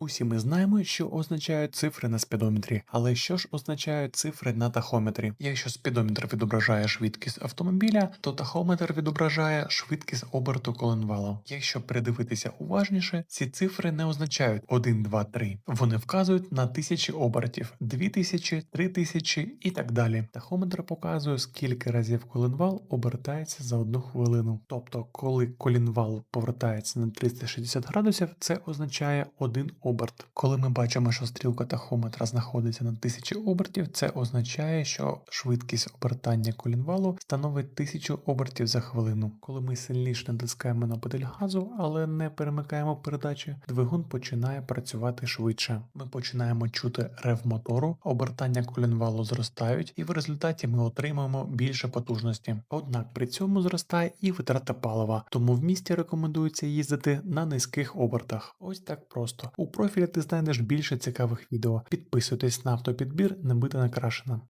Усі ми знаємо, що означають цифри на спідометрі, але що ж означають цифри на тахометрі? Якщо спідометр відображає швидкість автомобіля, то тахометр відображає швидкість оберту коленвала. Якщо придивитися уважніше, ці цифри не означають 1, 2, 3. Вони вказують на тисячі обертів, 2000, 3000 і так далі. Тахометр показує, скільки разів коленвал обертається за одну хвилину. Тобто, коли колінвал повертається на 360 градусів, це означає один оберт. Коли ми бачимо, що стрілка тахометра знаходиться на 1000 обертів, це означає, що швидкість обертання колінвалу становить 1000 обертів за хвилину. Коли ми сильніше натискаємо на педаль газу, але не перемикаємо передачі, двигун починає працювати швидше. Ми починаємо чути рев мотору, обертання колінвалу зростають, і в результаті ми отримуємо більше потужності. Однак при цьому зростає і витрата палива, тому в місті рекомендується їздити на низьких обертах. Ось так просто. У профілі ти знайдеш більше цікавих відео. Підписуйтесь на автопідбір, не бити накрашена.